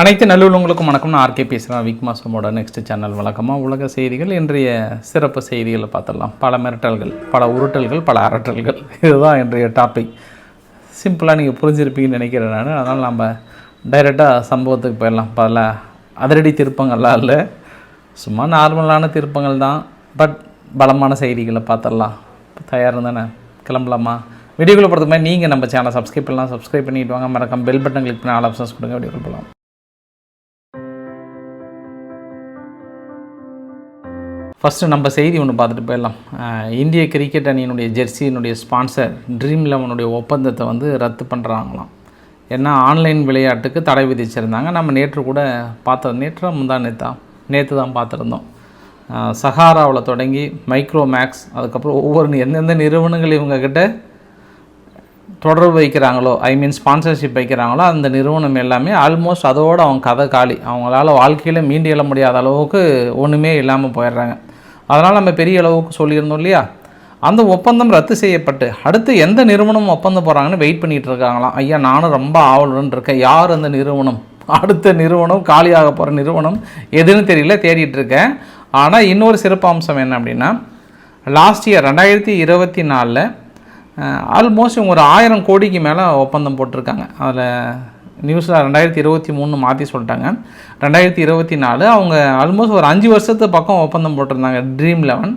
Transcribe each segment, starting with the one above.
அனைத்து நல்லுள்ளவங்களுக்கும் வணக்கம் நான் ஆர்கே பேசுகிறேன் விக் மாசமோட நெக்ஸ்ட் சேனல் வழக்கமாக உலக செய்திகள் இன்றைய சிறப்பு செய்திகளை பார்த்துடலாம். பல மிரட்டல்கள் பல உருட்டல்கள் பல அரட்டல்கள். இதுதான் இன்றைய டாபிக் சிம்பிளாக நீங்கள் புரிஞ்சிருப்பீங்கன்னு நினைக்கிறேன் நான். அதனால் நம்ம டைரெக்டாக சம்பவத்துக்கு போயிடலாம். பல அதிரடி திருப்பங்கள்லாம் இல்லை. சும்மா நார்மலான திருப்பங்கள் தான். பட் பலமான செய்திகளை பார்த்துடலாம். தயார் தானே கிளம்பலாமா? வீடியோக்குள்ளே போகிறதுக்கு மாதிரி நீங்கள் நம்ம சேனலை சப்ஸ்கிரைப் பண்ணலாம். சப்ஸ்கிரைப் பண்ணிட்டு வாங்க. மறக்காம பெல் பட்டன் கிளிக் பண்ணி ஆல் ஆப்ஷன்ஸ் கொடுங்க. வீடியோக்குள்ள போகலாம். ஃபஸ்ட்டு நம்ம செய்தி ஒன்று பார்த்துட்டு போயிடலாம். இந்திய கிரிக்கெட் அணியினுடைய ஜெர்சியினுடைய ஸ்பான்சர் ட்ரீம் லெவனுடைய ஒப்பந்தத்தை வந்து ரத்து பண்ணுறாங்களாம் ஏன்னா ஆன்லைன் விளையாட்டுக்கு தடை விதிச்சிருந்தாங்க. நம்ம நேற்று கூட பார்த்தோம். நேற்று முந்தா நேத்தா நேற்று தான் பார்த்துருந்தோம். சஹாராவில் தொடங்கி மைக்ரோ மேக்ஸ் அதுக்கப்புறம் ஒவ்வொரு எந்தெந்த நிறுவனங்கள் இவங்கக்கிட்ட தொடர்பு வைக்கிறாங்களோ ஐ மீன் ஸ்பான்சர்ஷிப் வைக்கிறாங்களோ அந்த நிறுவனம் எல்லாமே ஆல்மோஸ்ட் அதோடு அவங்க கதை காலி. அவங்களால வாழ்க்கையில் மீண்டு எழ முடியாத அளவுக்கு ஒன்றுமே இல்லாமல் போயிடுறாங்க. அதனால் நம்ம பெரிய அளவுக்கு சொல்லியிருந்தோம் இல்லையா? அந்த ஒப்பந்தம் ரத்து செய்யப்பட்டு அடுத்து எந்த நிறுவனம் ஒப்பந்தம் போகிறாங்கன்னு வெயிட் பண்ணிகிட்டு இருக்காங்களாம் ஐயா நானும் ரொம்ப ஆவலுடன் இருக்கேன். யார் அந்த நிறுவனம்? அடுத்த நிறுவனம் காலியாக போகிற நிறுவனம் எதுன்னு தெரியல தேடிட்டுருக்கேன் ஆனால் இன்னொரு சிறப்பு அம்சம் என்ன அப்படின்னா லாஸ்ட் இயர் ரெண்டாயிரத்தி இருபத்தி நாலில் ஆல்மோஸ்ட் ஒரு ஆயிரம் கோடிக்கு மேலே ஒப்பந்தம் போட்டிருக்காங்க. அதில் நியூஸில் ரெண்டாயிரத்தி இருபத்தி மூணு மாற்றி சொல்லிட்டாங்க. ரெண்டாயிரத்தி இருபத்தி நாலு அவங்க ஆல்மோஸ்ட் ஒரு அஞ்சு வருஷத்து பக்கம் ஒப்பந்தம் போட்டிருந்தாங்க ட்ரீம் லெவன்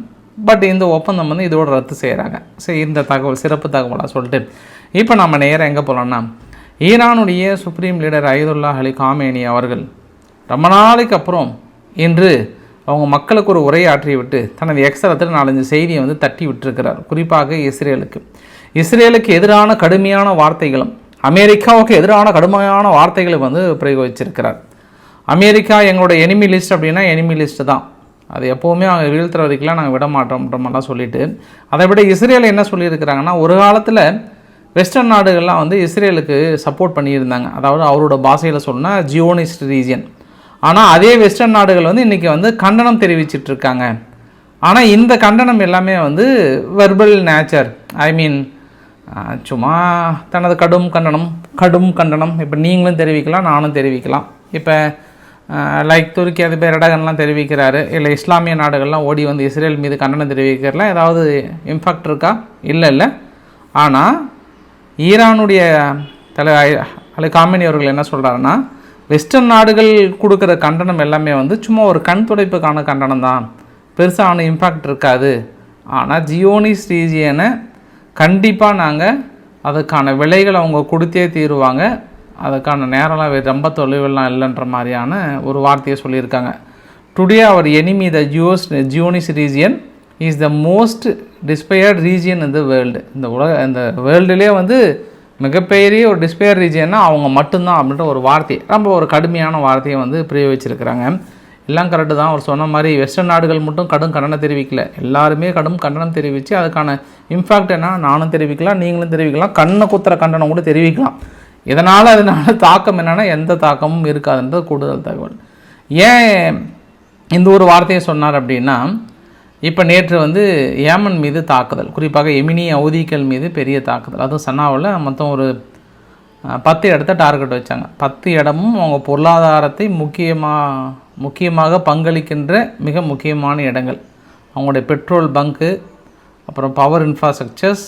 பட் இந்த ஒப்பந்தம் வந்து இதோட ரத்து செய்கிறாங்க சரி இந்த தகவல் சிறப்பு தகவலாக சொல்லிட்டு. இப்போ நம்ம நேராக எங்கே போகலான்னா ஈரானுடைய supreme leader Ayatollah Ali Khamenei அவர்கள் ரொம்ப நாளைக்கு அப்புறம் இன்று அவங்க மக்களுக்கு ஒரு உரையாற்றி விட்டு தனது எக்ஸரத்தில் நாலஞ்சு செய்தியை வந்து தட்டி விட்டுருக்கிறார். குறிப்பாக இஸ்ரேலுக்கு. இஸ்ரேலுக்கு எதிரான கடுமையான வார்த்தைகளும் அமெரிக்காவுக்கு எதிரான கடுமையான வார்த்தைகளை வந்து பிரயோகிச்சிருக்கிறார். அமெரிக்கா எங்களோட எனிமி லிஸ்ட் அப்படின்னா எனிமி லிஸ்ட்டு தான். அது எப்போவுமே அவங்க வீழ்த்துற வரைக்கும்லாம் நாங்கள் விட மாட்டோம்ன்ற மாதிரிலாம் சொல்லிட்டு அதை விட இஸ்ரேல் என்ன சொல்லியிருக்கிறாங்கன்னா ஒரு காலத்தில் வெஸ்டர்ன் நாடுகள்லாம் வந்து இஸ்ரேலுக்கு சப்போர்ட் பண்ணியிருந்தாங்க. அதாவது அவரோட பாஷையில் சொன்னால் ஜியோனிஸ்ட் ரீஜியன் ஆனால் அதே வெஸ்டர்ன் நாடுகள் வந்து இன்றைக்கி வந்து கண்டனம் தெரிவிச்சிட்டு இருக்காங்க ஆனால் இந்த கண்டனம் எல்லாமே வந்து வெர்பல் நேச்சர் ஐ மீன் சும்மா தனது கடும் கண்டனம் கடும் கண்டனம். இப்போ நீங்களும் தெரிவிக்கலாம் நானும் தெரிவிக்கலாம். இப்போ லைக் துருக்கி பேர் எரடகன்லாம் தெரிவிக்கிறாரு. இல்லை இஸ்லாமிய நாடுகள்லாம் ஓடி வந்து இஸ்ரேல் மீது கண்டனம் தெரிவிக்கிறலாம் ஏதாவது இம்பாக்ட் இருக்கா? இல்லை இல்லை. ஆனால் ஈரானுடைய தலை அலை காமினி அவர்கள் என்ன சொல்கிறாருன்னா வெஸ்டர்ன் நாடுகள் கொடுக்குற கண்டனம் எல்லாமே வந்து சும்மா ஒரு கண் துடைப்புக்கான கண்டனம் தான் பெருசான இம்பேக்ட் இருக்காது. ஆனால் ஜியோனிஸ் ரீஜியனை கண்டிப்பாக நாங்கள் அதுக்கான விலைகளை அவங்க கொடுத்தே தீருவாங்க. அதுக்கான நேரம்லாம் ரொம்ப தொலைவெல்லாம் இல்லைன்ற மாதிரியான ஒரு வார்த்தையை சொல்லியிருக்காங்க. Today our enemy the Zios Zionist regime is the most despised regime in the world இந்த உலக இந்த வேர்ல்டுலேயே வந்து மிகப்பெரிய ஒரு டிஸ்பயர் ரீஜியன்னா அவங்க மட்டும்தான் அப்படின்ற ஒரு வார்த்தை. ரொம்ப ஒரு கடுமையான வார்த்தையை வந்து பிரயோகிச்சிருக்கிறாங்க. எல்லாம் கரெக்டு தான். அவர் சொன்ன மாதிரி வெஸ்டர்ன் நாடுகள் மட்டும் கடும் கண்டனம் தெரிவிக்கல. எல்லாருமே கடும் கண்டனம் தெரிவித்து அதுக்கான இம்பாக்ட் என்ன? நானும் தெரிவிக்கலாம் நீங்களும் தெரிவிக்கலாம் கண்ணை குத்துற கண்டனம் கூட தெரிவிக்கலாம். இதனால் அதனால தாக்கம் என்னென்னா எந்த தாக்கமும் இருக்காதுன்றது கூடுதல் தகவல். ஏன் இந்த ஒரு வார்த்தையை சொன்னார் அப்படின்னா இப்போ நேற்று வந்து ஏமன் மீது தாக்குதல். குறிப்பாக எமினி அவதிகள் மீது பெரிய தாக்குதல். அதுவும் சன்னாவில் மொத்தம் ஒரு பத்து இடத்த டார்கெட் வச்சாங்க. பத்து இடமும் அவங்க பொருளாதாரத்தை முக்கியமாக முக்கியமாக பங்களிக்கின்ற மிக முக்கியமான இடங்கள். அவங்களுடைய பெட்ரோல் பங்க்கு அப்புறம் பவர் இன்ஃப்ராஸ்ட்ரக்சர்ஸ்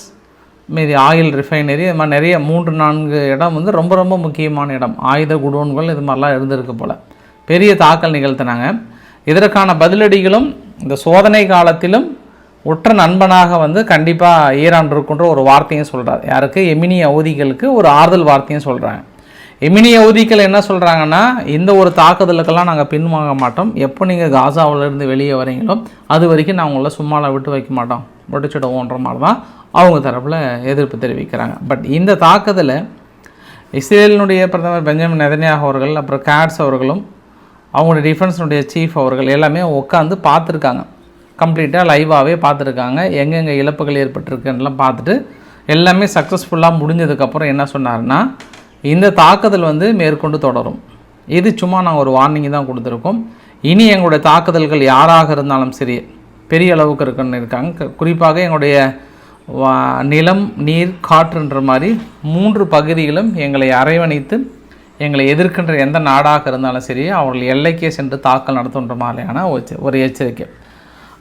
மீதி ஆயில் ரிஃபைனரி இது மாதிரி நிறைய மூன்று நான்கு இடம் வந்து ரொம்ப ரொம்ப முக்கியமான இடம். ஆயுத குடோன்கள் இது மாதிரிலாம் இருந்திருக்கு போல். பெரிய தாக்கல் நிகழ்த்தினாங்க. இதற்கான பதிலடிகளும் இந்த சோதனை காலத்திலும் உற்ற நண்பனாக வந்து கண்டிப்பாக ஈரான் இருக்குன்ற ஒரு வார்த்தையும் சொல்கிறார் யாருக்கு? எமினி அவதிகளுக்கு ஒரு ஆறுதல் வார்த்தையும் சொல்கிறாங்க இமினி யகுதிகள் என்ன சொல்கிறாங்கன்னா இந்த ஒரு தாக்குதலுக்கெல்லாம் நாங்கள் பின்வாங்க மாட்டோம். எப்போ நீங்கள் காசாவிலேருந்து வெளியே வரீங்களோ அது வரைக்கும் நான் உங்களை சும்மாலாம் விட்டு வைக்க மாட்டோம். முடிச்சிடுவோன்ற மாதிரி தான் அவங்க தரப்பில் எதிர்ப்பு தெரிவிக்கிறாங்க. பட் இந்த தாக்குதலை இஸ்ரேலினுடைய பிரதமர் பெஞ்சமின் நெதன்யாகு அவர்கள் அப்புறம் கேட்ஸ் அவர்களும் அவங்களுடைய டிஃபென்ஸினுடைய சீஃப் அவர்கள் எல்லாமே உட்காந்து பார்த்துருக்காங்க. கம்ப்ளீட்டாக லைவாகவே பார்த்துருக்காங்க. எங்கெங்கே இழப்புகள் ஏற்பட்டிருக்குன்னெலாம் பார்த்துட்டு எல்லாமே சக்ஸஸ்ஃபுல்லாக முடிஞ்சதுக்கப்புறம் என்ன சொன்னார்னா இந்த தாக்குதல் வந்து மேற்கொண்டு தொடரும். இது சும்மா நாங்கள் ஒரு வார்னிங் தான் கொடுத்துருக்கோம். இனி எங்களுடைய தாக்குதல்கள் யாராக இருந்தாலும் சரி பெரிய அளவுக்கு இருக்குன்னு இருக்காங்க. குறிப்பாக எங்களுடைய வா- நிலம் நீர் காற்றுன்ற மாதிரி மூன்று பகுதிகளும் எங்களை அரவணைத்து எங்களை எதிர்க்கின்ற எந்த நாடாக இருந்தாலும் சரி அவர்கள் எல்லைக்கே சென்று தாக்கல் நடத்துன்ற மாதிரியான ஒரு- ஒரு எச்சரிக்கை.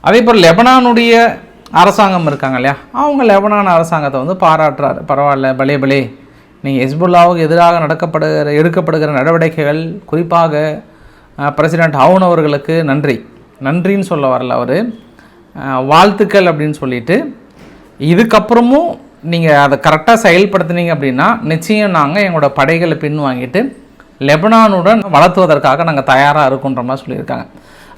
அதே போல் லெபனானுடைய அரசாங்கம் இருக்காங்க இல்லையா? அவங்க லெபனான் அரசாங்கத்தை வந்து பாராட்டுறாரு. பரவாயில்ல பலே பலே. நீங்கள் ஹெஸ்புல்லாவுக்கு எதிராக நடக்கப்படுகிற எடுக்கப்படுகிற நடவடிக்கைகள் குறிப்பாக பிரசிடெண்ட் ஹவுன் அவர்களுக்கு நன்றி. நன்றின்னு சொல்ல வரல அவர். வாழ்த்துக்கள் அப்படின்னு சொல்லிட்டு இதுக்கப்புறமும் நீங்கள் அதை கரெக்டாக செயல்படுத்துனீங்க அப்படின்னா நிச்சயம் நாங்கள் எங்களோட படைகளை பின் வாங்கிட்டு லெபனானுடன் வளர்த்துவதற்காக நாங்கள் தயாராக இருக்கோன்ற மாதிரி சொல்லியிருக்காங்க.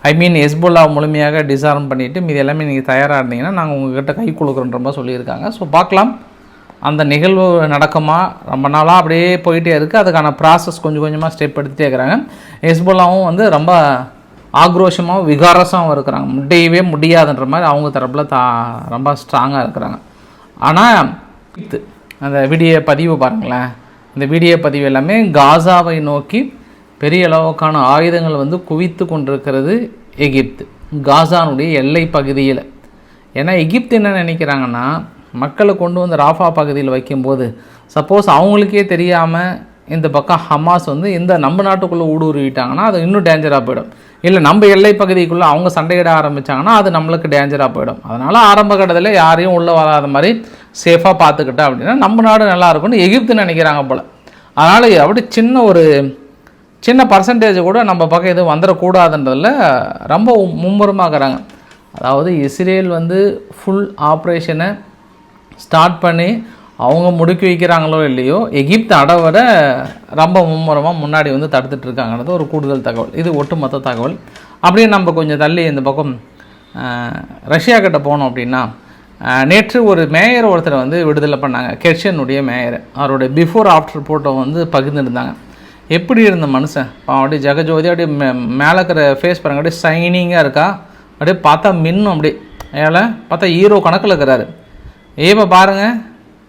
ஐ மீன் ஹெஸ்புல்லா முழுமையாக டிசார்ம் பண்ணிவிட்டு மீது எல்லாமே நீங்கள் தயாராக இருந்தீங்கன்னா நாங்கள் உங்கள்கிட்ட கை கொடுக்குறோன்ற மாதிரி சொல்லியிருக்காங்க. ஸோ பார்க்கலாம். அந்த நிகழ்வு நடக்குமா? ரொம்ப நாளாக அப்படியே போயிட்டே இருக்குது அதுக்கான ப்ராசஸ் கொஞ்சம் கொஞ்சமாக ஸ்டெப் எடுத்துகிட்டே இருக்கிறாங்க. ஹெஸ்புல்லாவும் வந்து ரொம்ப ஆக்ரோஷமாகவும் விகாரசமாகவும் இருக்கிறாங்க. முடியவே முடியாதுன்ற மாதிரி அவங்க தரப்பில் தா ரொம்ப ஸ்ட்ராங்காக இருக்கிறாங்க. ஆனால் அந்த வீடியோ பதிவு பாருங்களேன். இந்த வீடியோ பதிவு எல்லாமே காசாவை நோக்கி பெரிய அளவுக்கான ஆயுதங்கள் வந்து குவித்து கொண்டிருக்கிறது எகிப்து. காசானுடைய எல்லை பகுதியில். ஏன்னா எகிப்து என்ன நினைக்கிறாங்கன்னா மக்களை கொண்டு வந்து ராஃபா பகுதியில் வைக்கும்போது சப்போஸ் அவங்களுக்கே தெரியாமல் இந்த பக்கம் ஹமாஸ் வந்து இந்த நம்ம நாட்டுக்குள்ளே ஊடுருவிட்டாங்கன்னா அது இன்னும் டேஞ்சராக போயிடும். இல்லை நம்ம எல்லை பகுதிக்குள்ளே அவங்க சண்டையிட ஆரம்பிச்சாங்கன்னா அது நம்மளுக்கு டேஞ்சராக போயிடும். அதனால் ஆரம்ப கட்டத்தில் யாரையும் உள்ளே வராத மாதிரி சேஃபாக பார்த்துக்கிட்டா அப்படின்னா நம்ம நாடு நல்லா இருக்கும்னு எகிப்து நினைக்கிறாங்க போல். அதனால் அப்படி சின்ன ஒரு சின்ன பர்சன்டேஜ் கூட நம்ம பக்கம் எதுவும் வந்துடக்கூடாதுன்றதில் ரொம்ப மும்முரமாகறாங்க. அதாவது இஸ்ரேல் வந்து ஃபுல் ஆப்ரேஷனை ஸ்டார்ட் பண்ணி அவங்க முடுக்கி வைக்கிறாங்களோ இல்லையோ எகிப்து அடவரை ரொம்ப மும்முரமாக முன்னாடி வந்து தடுத்துட்டு இருக்காங்கன்றது ஒரு கூடுதல் தகவல். இது ஒட்டுமொத்த தகவல். அப்படியே நம்ம கொஞ்சம் தள்ளி இந்த பக்கம் ரஷ்யா கிட்ட போனோம் அப்படின்னா நேற்று ஒரு மேயர் ஒருத்தரை வந்து விடுதலை பண்ணாங்க. கெர்ஷனுடைய மேயர். அவருடைய பிஃபோர் ஆஃப்டர் ஃபோட்டோ வந்து பகிர்ந்துருந்தாங்க. எப்படி இருந்த மனுஷன்? அப்படியே ஜெகஜோதி அப்படியே மே மேலே இருக்கிற ஃபேஸ் பாருங்க அப்படியே ஷைனிங்காக இருக்கா? அப்படியே பார்த்தா மின்னும் அப்படியே. ஏழை பார்த்தா ஹீரோ கணக்கில் இருக்கிறாரு. இப்போ பாருங்கள்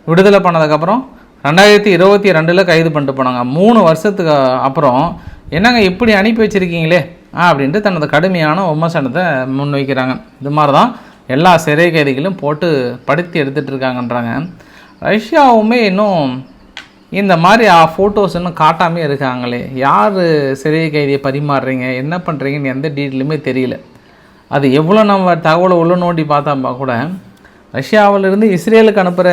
விடுதலை பண்ணதுக்கப்புறம் ரெண்டாயிரத்தி இருபத்தி ரெண்டில் கைது பண்ணிட்டு போனாங்க. மூணு வருஷத்துக்கு அப்புறம் என்னங்க இப்படி அனுப்பி வச்சுருக்கீங்களே? ஆ அப்படின்ட்டு தனது கடுமையான விமர்சனத்தை முன்வைக்கிறாங்க. இது மாதிரி தான் எல்லா சிறை கைதிகளும் போட்டு படுத்தி எடுத்துகிட்டு இருக்காங்கன்றாங்க. ரஷ்யாவுமே இன்னும் இந்த மாதிரி ஃபோட்டோஸ் இன்னும் காட்டாமே இருக்காங்களே. யார் சிறை கைதியை பரிமாறுறீங்க? என்ன பண்ணுறீங்கன்னு எந்த டீட்டெயிலுமே தெரியல. அது எவ்வளோ நம்ம தகவலை உள்ள நோண்டி பார்த்தா கூட ரஷ்யாவிலிருந்து இஸ்ரேலுக்கு அனுப்புகிற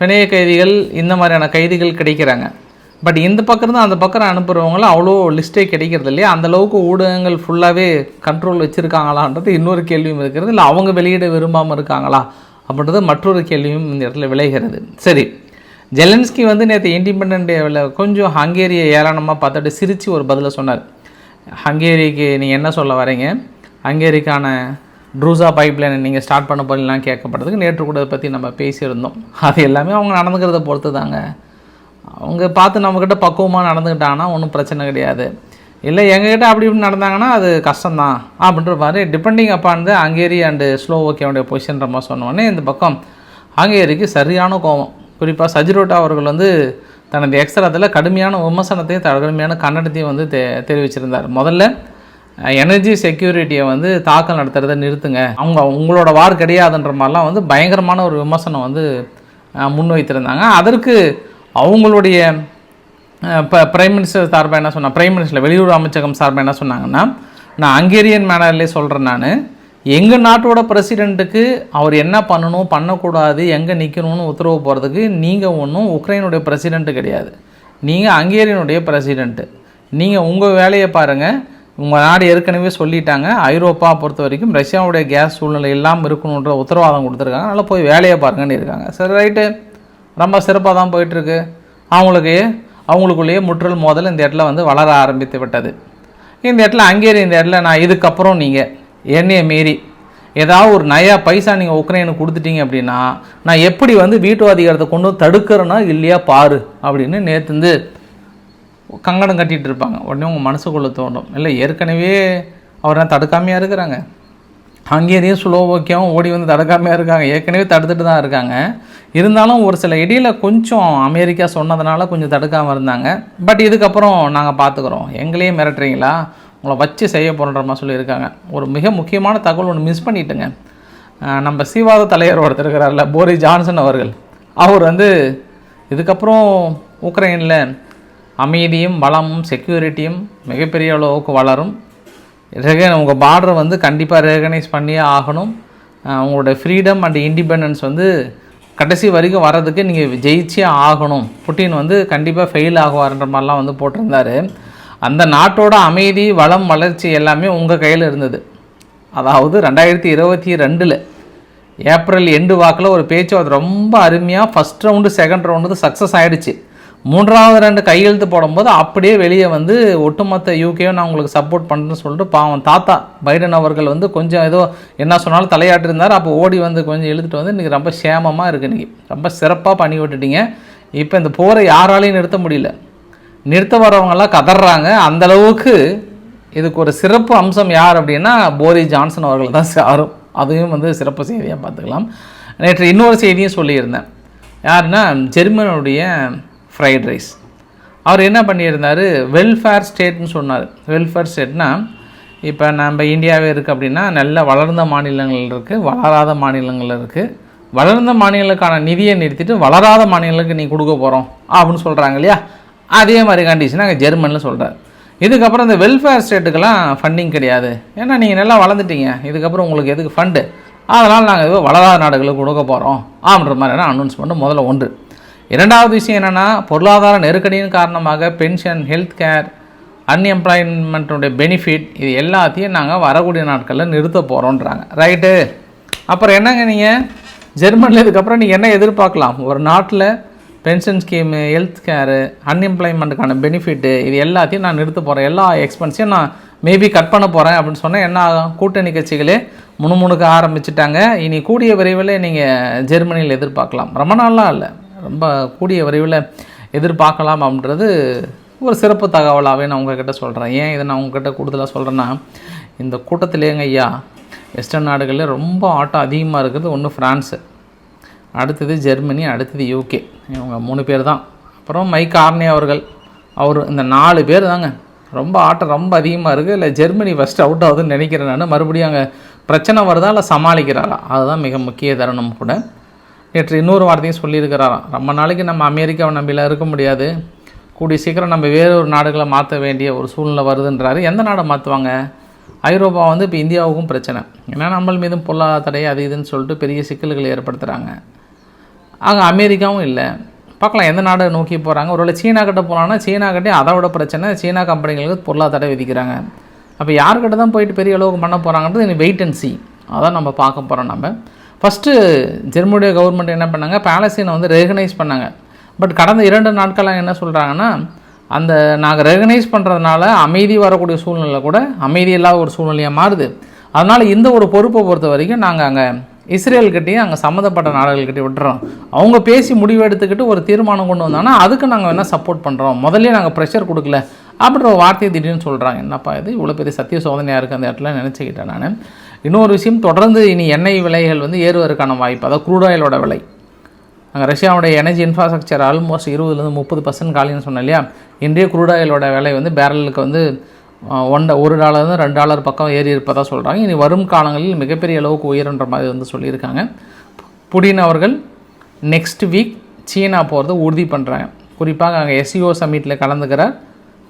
பிணைய கைதிகள் இந்த மாதிரியான கைதிகள் கிடைக்கிறாங்க. பட் இந்த பக்கம் இருந்து அந்த பக்கம் அனுப்புகிறவங்களும் அவ்வளோ லிஸ்ட்டே கிடைக்கிறது இல்லையா? அந்தளவுக்கு ஊடகங்கள் ஃபுல்லாகவே கண்ட்ரோல் வச்சுருக்காங்களான்றது இன்னொரு கேள்வியும் இருக்கிறது. இல்லை அவங்க வெளியிட விரும்பாமல் இருக்காங்களா? அப்படின்றது மற்றொரு கேள்வியும் இந்த இடத்துல விளைகிறது. சரி ஜெலன்ஸ்கி வந்து நேற்று இண்டிபெண்ட் டேவில் கொஞ்சம் ஹங்கேரியை ஏராளமாக பார்த்துட்டு சிரித்து ஒரு பதிலை சொன்னார். ஹங்கேரிக்கு நீங்கள் என்ன சொல்ல வரீங்க? ஹங்கேரிக்கான ட்ரூசா பைப்லைனை நீங்கள் ஸ்டார்ட் பண்ண போறீங்களாம் கேட்கப்பட்டதுக்கு நேற்று கூட பற்றி நம்ம பேசியிருந்தோம். அது எல்லாமே அவங்க நடந்துக்கிறத பொறுத்து தாங்க அவங்க பார்த்து நம்மக்கிட்ட பக்குவமாக நடந்துக்கிட்டாங்கன்னா ஒன்றும் பிரச்சனை கிடையாது. இல்லை எங்ககிட்ட அப்படி இப்படி நடந்தாங்கன்னா அது கஷ்டம்தான். அப்படின்ற மாதிரி டிபெண்டிங் அப்பான் ஹங்கேரி அண்டு ஸ்லோவோக்கியாவுடைய பொசிஷன்ற மாதிரி சொன்னோடனே இந்த பக்கம் ஹங்கேரிக்கு சரியான கோபம். குறிப்பாக சஜிரோட்டா அவர்கள் வந்து தனது எக்ஸ்ட்ராத்தில் கடுமையான விமர்சனத்தையும் கடுமையான கன்னடத்தையும் வந்து தெ தெரிவிச்சிருந்தார். முதல்ல எனர்ஜி செக்யூரிட்டியை வந்து தாக்கல் நடத்துறத நிறுத்துங்க. அவங்க உங்களோட வார் கிடையாதுன்ற மாதிரிலாம் வந்து பயங்கரமான ஒரு விமர்சனம் வந்து முன்வைத்திருந்தாங்க. அதற்கு அவங்களுடைய இப்போ பிரைம் மினிஸ்டர் சார்பாக என்ன சொன்னால் பிரைம் மினிஸ்டர் வெளியுறவு அமைச்சகம் சார்பாக என்ன சொன்னாங்கன்னா நான் ஹங்கேரியன் மேனர்லேயே சொல்கிறேன் நான். எங்கள் நாட்டோட பிரசிடெண்ட்டுக்கு அவர் என்ன பண்ணணும் பண்ணக்கூடாது எங்கே நிற்கணும்னு உத்தரவு போகிறதுக்கு நீங்கள் ஒன்றும் உக்ரைனுடைய பிரசிடெண்ட்டு கிடையாது. நீங்கள் ஹங்கேரியனுடைய பிரசிடெண்ட்டு நீங்கள் உங்கள் வேலையை பாருங்கள் உங்கள் நாடு ஏற்கனவே சொல்லிட்டாங்க. ஐரோப்பா பொறுத்த வரைக்கும் ரஷ்யாவுடைய கேஸ் சூழ்நிலை இல்லாமல் இருக்கணுன்ற உத்தரவாதம் கொடுத்துருக்காங்க. அதனால் போய் வேலையை பாருங்கன்னு இருக்காங்க. சரி ரைட்டு. ரொம்ப சிறப்பாக தான் போயிட்டுருக்கு. அவங்களுக்கு அவங்களுக்குள்ளேயே முற்றல் மோதல் இந்த இடத்துல வந்து வளர ஆரம்பித்து விட்டது. இந்த இடத்துல அங்கேயே இந்த இடத்துல நான் இதுக்கப்புறம் நீங்கள் என்னையை மீறி ஏதாவது ஒரு நயா பைசா நீங்கள் உக்ரைனுக்கு கொடுத்துட்டீங்க அப்படின்னா நான் எப்படி வந்து வீட்டு அதிகாரத்தை கொண்டு தடுக்கிறேன்னா இல்லையா பாரு அப்படின்னு நேற்று வந்து கங்கணம் கட்டிகிட்டு இருப்பாங்க. உடனே உங்கள் மனசுக்குள்ளே தோணும் இல்லை ஏற்கனவே அவரை தடுக்காமையாக இருக்கிறாங்க. ஹங்கேரியும் ஸ்லோவோக்கியாவும் ஓடி வந்து தடுக்காமையாக இருக்காங்க. ஏற்கனவே தடுத்துட்டு தான் இருக்காங்க. இருந்தாலும் ஒரு சில இடையில் கொஞ்சம் அமெரிக்கா சொன்னதுனால கொஞ்சம் தடுக்காமல் இருந்தாங்க. பட் இதுக்கப்புறம் நாங்கள் பார்த்துக்குறோம் எங்களையே மிரட்டுறீங்களா? உங்களை வச்சு செய்ய போகிற மாதிரி சொல்லியிருக்காங்க. ஒரு மிக முக்கியமான தகவல் ஒன்று மிஸ் பண்ணிட்டுங்க. நம்ம சீவாத தலைவர் ஒருத்தர் இருக்கிறார்ல போரி ஜான்சன் அவர்கள். அவர் வந்து இதுக்கப்புறம் உக்ரைனில் அமைதியும் வளமும் செக்யூரிட்டியும் மிகப்பெரிய அளவுக்கு வளரும். ரெக உங்கள் பார்டர் வந்து கண்டிப்பாக ரெகனைஸ் பண்ணியே ஆகணும். உங்களோட ஃப்ரீடம் அண்ட் இண்டிபெண்டன்ஸ் வந்து கடைசி வரைக்கும் வர்றதுக்கு நீங்கள் ஜெயிச்சே ஆகணும். புட்டின் வந்து கண்டிப்பாக ஃபெயில் ஆகுவார்ன்ற மாதிரிலாம் வந்து போட்டிருந்தார். அந்த நாட்டோட அமைதி வளம் வளர்ச்சி எல்லாமே உங்கள் கையில் இருந்தது. அதாவது ரெண்டாயிரத்தி இருபத்தி ரெண்டில் ஏப்ரல் எண்டு வாக்கில் ஒரு பேச்சுவார்த்தை ரொம்ப அருமையாக first round second round success ஆகிடுச்சு மூன்றாவது ரெண்டு கையெழுத்து போடும்போது அப்படியே வெளியே வந்து ஒட்டுமொத்த யூகேயும் நான் உங்களுக்கு சப்போர்ட் பண்ணுறேன்னு சொல்லிட்டு பாவம் தாத்தா பைடன் அவர்கள் வந்து கொஞ்சம் ஏதோ என்ன சொன்னாலும் தலையாட்டிருந்தார் அப்போ ஓடி வந்து கொஞ்சம் இழுத்துட்டு வந்து இன்றைக்கி ரொம்ப சேமமாக இருக்குது இன்றைக்கி ரொம்ப சிறப்பாக பண்ணி விட்டுட்டீங்க. இப்போ இந்த போரை யாராலையும் நிறுத்த முடியல. நிறுத்த வரவங்கெல்லாம் கதறாங்க. அந்த அளவுக்கு இதுக்கு ஒரு சிறப்பு அம்சம் யார் அப்படின்னா போரி ஜான்சன் அவர்கள் தான் சாரும் அதையும் வந்து சிறப்பு செய்தியாக பார்த்துக்கலாம். நேற்று இன்னொரு செய்தியும் சொல்லியிருந்தேன். யாருன்னா ஜெர்மனுடைய ஃப்ரைட் ரைஸ் அவர் என்ன பண்ணியிருந்தார்? வெல்ஃபேர் ஸ்டேட்னு சொன்னார். வெல்ஃபேர் ஸ்டேட்னா இப்போ நம்ம இந்தியாவே இருக்குது அப்படின்னா நல்ல வளர்ந்த மாநிலங்கள் இருக்குது வளராத மாநிலங்கள் இருக்குது வளர்ந்த மாநிலங்களுக்கான நிதியை நிறுத்திட்டு வளராத மாநிலங்களுக்கு நீ கொடுக்க போகிறோம் அப்படின்னு சொல்கிறாங்க இல்லையா? அதே மாதிரி கண்டிஷன் அங்கே ஜெர்மனில் சொல்கிறார் இதுக்கப்புறம் இந்த வெல்ஃபேர் ஸ்டேட்டுக்கெல்லாம் ஃபண்டிங் கிடையாது. ஏன்னா நீங்கள் நல்லா வளர்ந்துட்டீங்க. இதுக்கப்புறம் உங்களுக்கு எதுக்கு ஃபண்டு அதனால் நாங்கள் ஏதோ வளராத நாடுகளுக்கு கொடுக்க போகிறோம் அப்படின்ற மாதிரியான அனௌன்ஸ்மெண்ட் முதல்ல ஒன்று. இரண்டாவது விஷயம் என்னென்னா பொருளாதார நெருக்கடியின் காரணமாக பென்ஷன் ஹெல்த் கேர் அன்எம்ப்ளாய்மெண்ட்டுடைய பெனிஃபிட் இது எல்லாத்தையும் நாங்கள் வரக்கூடிய நாட்களில் நிறுத்த போகிறோன்றாங்க ரைட்டு அப்புறம் என்னங்க நீங்கள் ஜெர்மனியில் இதுக்கப்புறம் நீங்கள் என்ன எதிர்பார்க்கலாம்? ஒரு நாட்டில் பென்ஷன் ஸ்கீமு ஹெல்த் கேரு அன்எம்ப்ளாய்மெண்ட்டுக்கான பெனிஃபிட்டு இது எல்லாத்தையும் நான் நிறுத்த போகிறேன் எல்லா எக்ஸ்பென்ஸையும் நான் மேபி கட் பண்ண போகிறேன் அப்படின்னு சொன்னால் என்ன ஆகும்? கூட்டணி கட்சிகளே முணுமுணுக்க ஆரம்பிச்சிட்டாங்க. இனி கூடிய விரைவில் நீங்கள் ஜெர்மனியில் எதிர்பார்க்கலாம். ரொம்ப நாளாக இல்லை. ரொம்ப கூடிய விரைவில் எதிர்பார்க்கலாம் அப்படின்றது ஒரு சிறப்பு தகவலாகவே நான் உங்ககிட்ட சொல்கிறேன். ஏன் இதை நான் உங்ககிட்ட கூடுதலாக சொல்கிறேன்னா இந்த கூட்டத்திலேங்க ஐயா வெஸ்டர்ன் நாடுகளில் ரொம்ப ஆட்டம் அதிகமாக இருக்கிறது ஒன்று ஃப்ரான்ஸு அடுத்தது ஜெர்மனி அடுத்தது யூகே இவங்க மூணு பேர் தான். அப்புறம் மைக் ஆர்னே அவர்கள் அவர் இந்த நாலு பேர் தாங்க. ரொம்ப ஆட்டம் ரொம்ப அதிகமாக இருக்குது. இல்லை ஜெர்மனி ஃபஸ்ட் அவுட் ஆகுதுன்னு நினைக்கிறேன் நான். மறுபடியும் அங்கே பிரச்சனை வருதா இல்லை சமாளிக்கிறாரா? அதுதான் மிக முக்கிய தருணம் கூட. நேற்று இன்னொரு வார்த்தையும் சொல்லியிருக்கிறாராம். ரொம்ப நாளைக்கு நம்ம அமெரிக்காவை நம்பிலாம் இருக்க முடியாது. கூடிய சீக்கிரம் நம்ம வேறு ஒரு நாடுகளை மாற்ற வேண்டிய ஒரு சூழ்நிலை வருதுன்றாரு. எந்த நாடை மாற்றுவாங்க ஐரோப்பா வந்து இப்போ இந்தியாவுக்கும் பிரச்சனை. ஏன்னா நம்மள் மீதும் பொருளாதார தடை அது இதுன்னு சொல்லிட்டு பெரிய சிக்கல்களை ஏற்படுத்துகிறாங்க ஆக அமெரிக்காவும் இல்லை. பார்க்கலாம் எந்த நாடை நோக்கி போகிறாங்க ஒருவேளை சீனா கிட்ட போனாங்கன்னா சீனா கிட்டே அதை விட பிரச்சனை. சீனா கம்பெனிகளுக்கு பொருளாதார தடை விதிக்கிறாங்க. அப்போ யார்கிட்ட தான் போயிட்டு பெரிய அளவுக்கு பண்ண போகிறாங்கன்றது இனி வெயிட் அண்ட் சி அதான் நம்ம பார்க்க போகிறோம் நம்ம. ஃபஸ்ட்டு ஜெர்மனிய கவர்மெண்ட் என்ன பண்ணாங்க? பேலஸ்தீனை வந்து ரெகனைஸ் பண்ணாங்க. பட் கடந்த இரண்டு நாட்களாக என்ன சொல்கிறாங்கன்னா அந்த நாங்கள் ரெகனைஸ் பண்ணுறதுனால அமைதி வரக்கூடிய சூழ்நிலை கூட அமைதி இல்லாத ஒரு சூழ்நிலையாக மாறுது. அதனால் இந்த ஒரு பொறுப்பை பொறுத்த வரைக்கும் நாங்கள் அங்கே இஸ்ரேல்கிட்டையும் அங்கே சம்மந்தப்பட்ட நாடுகள்கிட்ட விட்டுறோம். அவங்க பேசி முடிவு எடுத்துக்கிட்டு ஒரு தீர்மானம் கொண்டு வந்தாங்கன்னா அதுக்கு நாங்கள் வேணால் சப்போர்ட் பண்ணுறோம் முதல்ல நாங்கள் ப்ரெஷர் கொடுக்கல. அப்படின்ற ஒரு வார்த்தையை திடீர்னு சொல்கிறாங்க என்னப்பா இது? இவ்வளோ பெரிய சத்திய சோதனையாக இருக்குது அந்த இடத்துல நினச்சிக்கிட்டேன் நான். இன்னொரு விஷயம் தொடர்ந்து இனி எண்ணெய் விலைகள் வந்து ஏறுவதற்கான வாய்ப்பு அதாவது க்ரூட் ஆயிலோட விலை. அங்கே ரஷ்யாவுடைய எனர்ஜி இன்ஃப்ராஸ்ட்ரக்சர் ஆல்மோஸ்ட் இருபதுலேருந்து முப்பது பர்சன்ட் காலின்னு சொன்னேன் இல்லையா? இன்றைய க்ரூட் ஆயிலோட விலை வந்து பேரலுக்கு வந்து ஒன் ஒரு டாலர்லேருந்து ரெண்டு டாலர் பக்கம் ஏறி இருப்பதாக சொல்கிறாங்க இனி வரும் காலங்களில் மிகப்பெரிய அளவுக்கு உயருன்ற மாதிரி வந்து சொல்லியிருக்காங்க. புடின் அவர்கள் நெக்ஸ்ட் வீக் சீனா போகிறது உறுதி பண்ணுறாங்க குறிப்பாக அங்கே எஸ்இஓ சமிட்டில் கலந்துக்கிற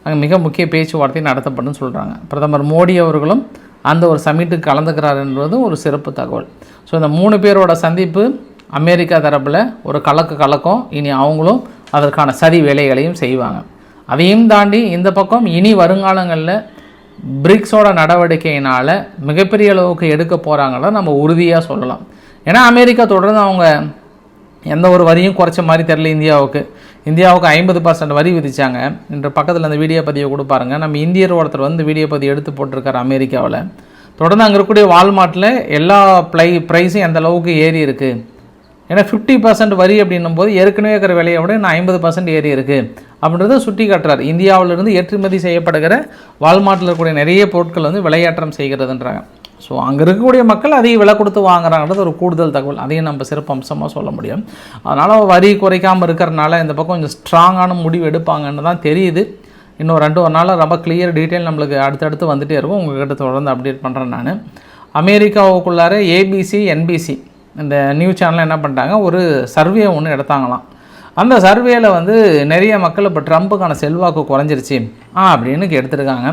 அங்கே மிக முக்கிய பேச்சுவார்த்தை நடத்தப்படும்னு சொல்கிறாங்க பிரதமர் மோடி அவர்களும் அந்த ஒரு சமிட்டுக்கு கலந்துக்கிறார் என்பது ஒரு சிறப்பு தகவல். ஸோ இந்த மூணு பேரோட சந்திப்பு அமெரிக்கா தரப்பில் ஒரு கலக்கு கலக்கம். இனி அவங்களும் அதற்கான சதி வேலைகளையும் செய்வாங்க. அதையும் தாண்டி இந்த பக்கம் இனி வருங்காலங்களில் பிரிக்ஸோட நடவடிக்கையினால் மிகப்பெரிய அளவுக்கு எடுக்க போகிறாங்கள நம்ம உறுதியாக சொல்லலாம். ஏன்னா அமெரிக்கா தொடர்ந்து அவங்க எந்த ஒரு வரியும் குறைச்ச மாதிரி தெரில இந்தியாவுக்கு. இந்தியாவுக்கு ஐம்பது பர்சன்ட் வரி விதிச்சாங்க. என்ற பக்கத்தில் அந்த வீடியோ பதிவை கூட பாருங்கள் நம்ம இந்தியர் ஒருத்தர் வந்து வீடியோ பதிவு எடுத்து போட்டிருக்காரு அமெரிக்காவில். தொடர்ந்து அங்கே இருக்கக்கூடிய வால்மார்ட்டில் எல்லா ப்ளை ப்ரைஸும் எந்த அளவுக்கு ஏறி இருக்குது ஏன்னா ஃபிஃப்டி பர்சன்ட் வரி அப்படின்னும் போது ஏற்கனவே இருக்கிற விலையை விட நான் ஐம்பது பர்சன்ட் ஏறி இருக்குது அப்படின்றத சுட்டி காட்டுறாரு. இந்தியாவிலிருந்து ஏற்றுமதி செய்யப்படுகிற வால்மார்ட்டில் இருக்கக்கூடிய நிறைய பொருட்கள் வந்து விலையேற்றம் செய்கிறதுன்றாங்க. ஸோ அங்கே இருக்கக்கூடிய மக்கள் அதிக விலை கொடுத்து வாங்குறாங்கிறது ஒரு கூடுதல் தகவல். அதையும் நம்ம சிறப்பு அம்சமாக சொல்ல முடியும். அதனால் வரி குறைக்காமல் இருக்கிறனால இந்த பக்கம் கொஞ்சம் ஸ்ட்ராங்கான முடிவு எடுப்பாங்கன்னு தான் தெரியுது. இன்னும் ரெண்டு ஒரு நாளில் ரொம்ப கிளியர் டீட்டெயில் நம்மளுக்கு அடுத்தடுத்து வந்துகிட்டே இருக்கும். உங்கள்கிட்ட தொடர்ந்து அப்டேட் பண்ணுறேன் நான். அமெரிக்காவுக்குள்ளார ஏபிசி என்பிசி இந்த நியூஸ் சேனலில் என்ன பண்ணிட்டாங்க? ஒரு சர்வே ஒன்று எடுத்தாங்களாம். அந்த சர்வேயில் வந்து நிறைய மக்கள் இப்போ ட்ரம்ப்புக்கான செல்வாக்கு குறைஞ்சிருச்சு. ஆ அப்படின்னு எடுத்திருக்காங்க.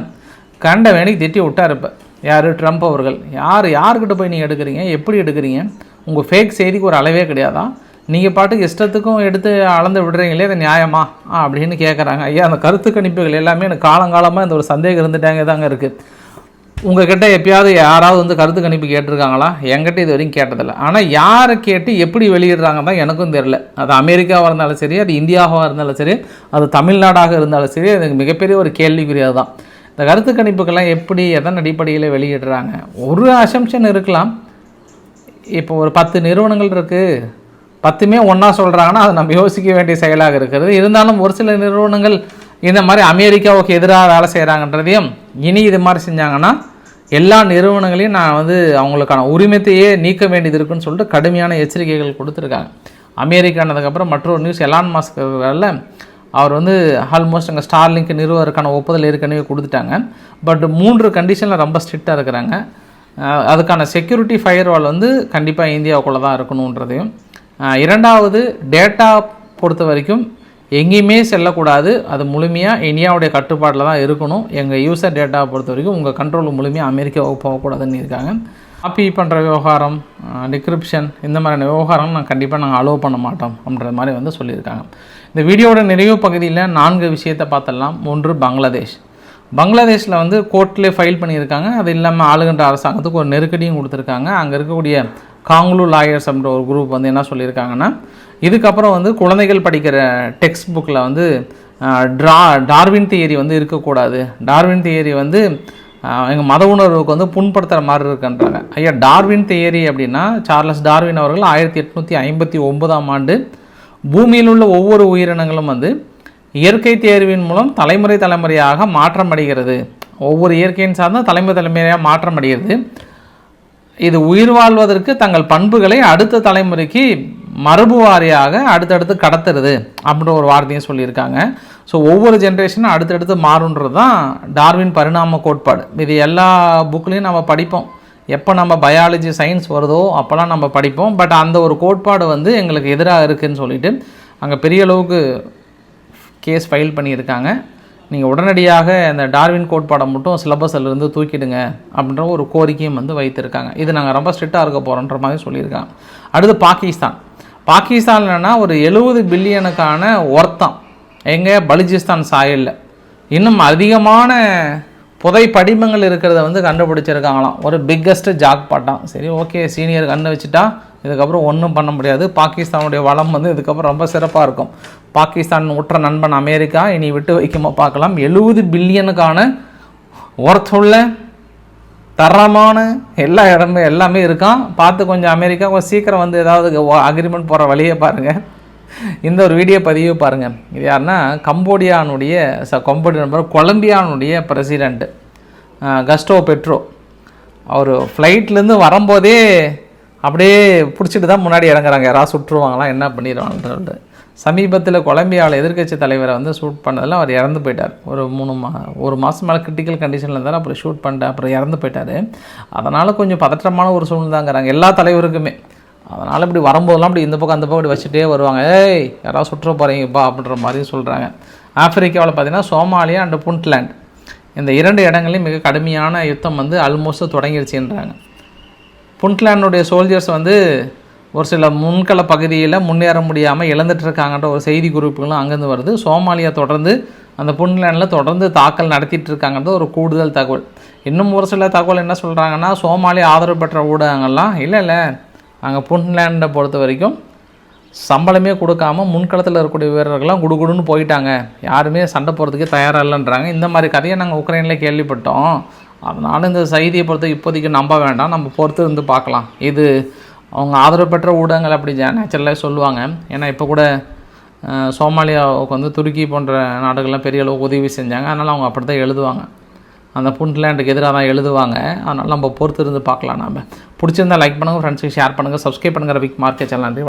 கண்ட வேணிக்கு திட்டி விட்டார் இப்போ. யார்? ட்ரம்ப் அவர்கள். யார் யார்கிட்ட போய் நீங்கள் எடுக்கிறீங்க? எப்படி எடுக்கிறீங்க? உங்கள் ஃபேக் செய்திக்கு ஒரு அளவே கிடையாதா? நீங்கள் பாட்டுக்கு இஷ்டத்துக்கும் எடுத்து அளந்து விடுறீங்களே அது நியாயமா? அப்படின்னு கேட்குறாங்க ஐயா அந்த கருத்து கணிப்புகள் எல்லாமே எனக்கு காலங்காலமாக இந்த ஒரு சந்தேகம் இருந்துட்டாங்க தாங்க இருக்குது உங்ககிட்ட எப்பயாவது யாராவது வந்து கருத்து கணிப்பு கேட்டிருக்காங்களா? என்கிட்ட இது வரைக்கும் கேட்டதில்லை. ஆனால் யாரை கேட்டு எப்படி வெளியிடுறாங்க தான் எனக்கும் தெரில அது அமெரிக்காவாக இருந்தாலும் சரி அது இந்தியாவாக இருந்தாலும் சரி அது தமிழ்நாடாக இருந்தாலும் சரி அது மிகப்பெரிய ஒரு கேள்விக்குரியது தான் இந்த கருத்து கணிப்புக்கெல்லாம் எப்படி எதன் அடிப்படையில் வெளியிடுறாங்க? ஒரு அசம்ஷன் இருக்கலாம். இப்போ ஒரு பத்து நிறுவனங்கள் இருக்குது பத்துமே ஒன்றா சொல்கிறாங்கன்னா அது நம்ம யோசிக்க வேண்டிய செயலாக இருக்கிறது. இருந்தாலும் ஒரு சில நிறுவனங்கள் இந்த மாதிரி அமெரிக்காவுக்கு எதிராக வேலை செய்கிறாங்கன்றதையும் இனி இது மாதிரி செஞ்சாங்கன்னா எல்லா நிறுவனங்களையும் நான் வந்து அவங்களுக்கான உரிமத்தையே நீக்க வேண்டியது இருக்குன்னு சொல்லிட்டு கடுமையான எச்சரிக்கைகள் கொடுத்துருக்காங்க. அமெரிக்கானதுக்கப்புறம் மற்றொரு நியூஸ் எலான் மாஸ்க் வேலை அவர் வந்து ஆல்மோஸ்ட் அங்கே ஸ்டார்லிங்க் நிறுவனருக்கான ஒப்புதல் ஏற்கனவே கொடுத்துட்டாங்க. பட் மூன்று கண்டிஷனில் ரொம்ப ஸ்ட்ரிக்டாக இருக்கிறாங்க. அதுக்கான செக்யூரிட்டி ஃபயர்வால் வந்து கண்டிப்பாக இந்தியாவுக்குள்ளே தான் இருக்கணுன்றதையும் இரண்டாவது டேட்டா பொறுத்த வரைக்கும் எங்கேயுமே செல்லக்கூடாது. அது முழுமையாக இந்தியாவுடைய கட்டுப்பாட்டில் தான் இருக்கணும். எங்கள் யூசர் டேட்டாவை பொறுத்த வரைக்கும் உங்கள் கண்ட்ரோல் முழுமையாக அமெரிக்காவுக்கு போகக்கூடாதுன்னு இருக்காங்க. காப்பி பண்ணுற விவகாரம் டிக்ரிப்ஷன் இந்த மாதிரியான விவகாரம் நான் கண்டிப்பாக நாங்கள் அலோவ் பண்ண மாட்டோம் அப்படின்ற மாதிரி வந்து சொல்லியிருக்காங்க. இந்த வீடியோட நிறைவு பகுதியில் நான்கு விஷயத்தை பார்த்தலாம் ஒன்று பங்களாதேஷ். பங்களாதேஷில் வந்து கோர்ட்லேயே ஃபைல் பண்ணியிருக்காங்க. அது இல்லாமல் ஆளுகின்ற அரசாங்கத்துக்கு ஒரு நெருக்கடியும் கொடுத்துருக்காங்க. அங்கே இருக்கக்கூடிய காங்லு லாயர்ஸ் அப்படின்ற ஒரு குரூப் வந்து என்ன சொல்லியிருக்காங்கன்னா இதுக்கப்புறம் வந்து குழந்தைகள் படிக்கிற டெக்ஸ்ட் புக்கில் வந்து ட்ரா டார்வின் தியரி வந்து இருக்கக்கூடாது. டார்வின் தியரி வந்து எங்கள் மத உணர்வுக்கு வந்து புண்படுத்துகிற மாதிரி இருக்குன்றாங்க. ஐயா டார்வின் தியரி அப்படின்னா சார்லஸ் டார்வின் அவர்கள் ஆயிரத்தி எட்நூற்றி ஐம்பத்தி ஒன்பதாம் ஆண்டு பூமியில் உள்ள ஒவ்வொரு உயிரினங்களும் வந்து இயற்கை தேர்வின் மூலம் தலைமுறை தலைமுறையாக மாற்றம் அடைகிறது ஒவ்வொரு இயற்கையின் சார்ந்த தலைமுறை தலைமுறையாக மாற்றம் அடைகிறது இது உயிர் வாழ்வதற்கு தங்கள் பண்புகளை அடுத்த தலைமுறைக்கு மரபு வாரியாக அடுத்தடுத்து கடத்துறது அப்படின்ற ஒரு வார்த்தையும் சொல்லியிருக்காங்க. ஸோ ஒவ்வொரு ஜென்ரேஷனும் அடுத்தடுத்து மாறுன்றது தான் டார்வின் பரிணாம கோட்பாடு. இது எல்லா புக்லேயும் நம்ம படிப்போம். எப்போ நம்ம பயாலஜி சயின்ஸ் வருதோ அப்போல்லாம் நம்ம படிப்போம். பட் அந்த ஒரு கோட்பாடு வந்து எங்களுக்கு எதிராக இருக்குதுன்னு சொல்லிட்டு அங்கே பெரிய அளவுக்கு கேஸ் ஃபைல் பண்ணியிருக்காங்க. நீங்கள் உடனடியாக அந்த டார்வின் கோட்பாடை மட்டும் சிலபஸில் இருந்து தூக்கிடுங்க அப்படின்ற ஒரு கோரிக்கையும் வந்து வைத்திருக்காங்க. இது நாங்கள் ரொம்ப ஸ்ட்ரிக்டாக இருக்க போகிறோன்ற மாதிரி சொல்லியிருக்காங்க. அடுத்து பாகிஸ்தான். பாகிஸ்தான் என்னென்னா ஒரு எழுபது பில்லியனுக்கான ஒர்த்தம். எங்கே பலுஜிஸ்தான் சாயலில். இன்னும் அதிகமான புதை படிமங்கள் இருக்கிறத வந்து கண்டுபிடிச்சிருக்காங்களாம். ஒரு பிக்கஸ்ட்டு ஜாக் பாட்டான் சரி ஓகே சீனியர் கண்ணு வச்சுட்டா இதுக்கப்புறம் ஒன்றும் பண்ண முடியாது. பாகிஸ்தானுடைய வளம் வந்து இதுக்கப்புறம் ரொம்ப சிறப்பாக இருக்கும். பாகிஸ்தான் உற்ற நண்பன் அமெரிக்கா இனி விட்டு வைக்குமா பார்க்கலாம். எழுபது பில்லியனுக்கான ஒர்த்துள்ள தரமான எல்லா இடமே எல்லாமே இருக்கான் பார்த்து கொஞ்சம் அமெரிக்கா கொஞ்சம் சீக்கிரம் வந்து ஏதாவது அக்ரிமெண்ட் போகிற வழியை பாருங்கள் இந்த ஒரு வீடியோ பதிவு பாருங்கள் இது யாருன்னா கம்போடியானுடைய ச கம்போடியா நம்பர் கொலம்பியானுடைய பிரசிடெண்ட்டு கஸ்டோ பெட்ரோ. அவர் ஃப்ளைட்லேருந்து வரும்போதே அப்படியே பிடிச்சிட்டு தான் முன்னாடி இறங்குறாங்க. யாராவது சுற்றுவாங்களாம் என்ன பண்ணிடுவாங்கன்னு சொல்லிட்டு. சமீபத்தில் கொலம்பியாவில் எதிர்க்கட்சி தலைவரை வந்து ஷூட் பண்ணதில் அவர் இறந்து போயிட்டார். ஒரு மூணு மா ஒரு மாதம் மேலே கிரிட்டிக்கல் கண்டிஷனில் இருந்தாலும் அப்புறம் ஷூட் பண்ணிட்டு அப்புறம் இறந்து போயிட்டார். அதனால் கொஞ்சம் பதற்றமான ஒரு சூழ்நிலைங்கிறாங்க எல்லா தலைவருக்குமே. அதனால் இப்படி வரும்போதெல்லாம் இப்படி இந்த பக்கம் அந்த பக்கம் இப்படி வச்சுட்டே வருவாங்க. ஏய் யாராவது சுற்ற போகிறீங்கப்பா அப்படின்ற மாதிரி சொல்கிறாங்க ஆப்பிரிக்காவில் பார்த்தீங்கன்னா சோமாலியா அண்ட் புண்ட்லேண்ட் இந்த இரண்டு இடங்களையும் மிக கடுமையான யுத்தம் வந்து ஆல்மோஸ்ட் தொடங்கிருச்சுன்றாங்க புண்ட்லேண்டுடைய சோல்ஜர்ஸ் வந்து ஒரு சில முன்கள பகுதியில் முன்னேற முடியாமல் இழந்துட்டு இருக்காங்கன்ற ஒரு செய்தி குறிப்புகளும் அங்கேருந்து வருது. சோமாலியா தொடர்ந்து அந்த புண்ட்லேண்டில் தொடர்ந்து தாக்கல் நடத்திட்டு இருக்காங்கன்ற ஒரு கூடுதல் தகவல். இன்னும் ஒரு சில தகவல் என்ன சொல்கிறாங்கன்னா சோமாலியா ஆதரவு பெற்ற ஊடகங்கள்லாம் இல்லை இல்லை அங்கே புண்ட்லேண்டை பொறுத்த வரைக்கும் சம்பளமே கொடுக்காம முன்களத்தில் இருக்கக்கூடிய வீரர்கள்லாம் குடுகுடுன்னு போயிட்டாங்க. யாருமே சண்டை போகிறதுக்கே தயாராக இல்லைன்றாங்க. இந்த மாதிரி கதையை நாங்கள் உக்ரைனில் கேள்விப்பட்டோம். அதனால் இந்த செய்தியை பொறுத்த இப்போதைக்கு நம்ப வேண்டாம். நம்ம பொறுத்து இருந்து பார்க்கலாம். இது அவங்க ஆதரவு பெற்ற ஊடகங்கள் அப்படி நேச்சுரலாக சொல்லுவாங்க. ஏன்னா இப்போ கூட சோமாலியாவுக்கு வந்து துருக்கி போன்ற நாடுகள்லாம் பெரிய அளவுக்கு உதவி செஞ்சாங்க. அதனால் அவங்க அப்படி தான் எழுதுவாங்க. அந்த புண்ட்லேண்டுக்கு எதிராக தான் எழுதுவாங்க. அதனால் நம்ம பொறுத்து இருந்து பார்க்கலாம் நம்ம பிடிச்சிருந்தா லைக் பண்ணுங்கள் ஃப்ரெண்ட்ஸுக்கு ஷேர் பண்ணுங்கள் சப்ஸ்கிரைப் பண்ணுங்கள் ரவிக் மார்க்கெட் சேனல் நன்றி.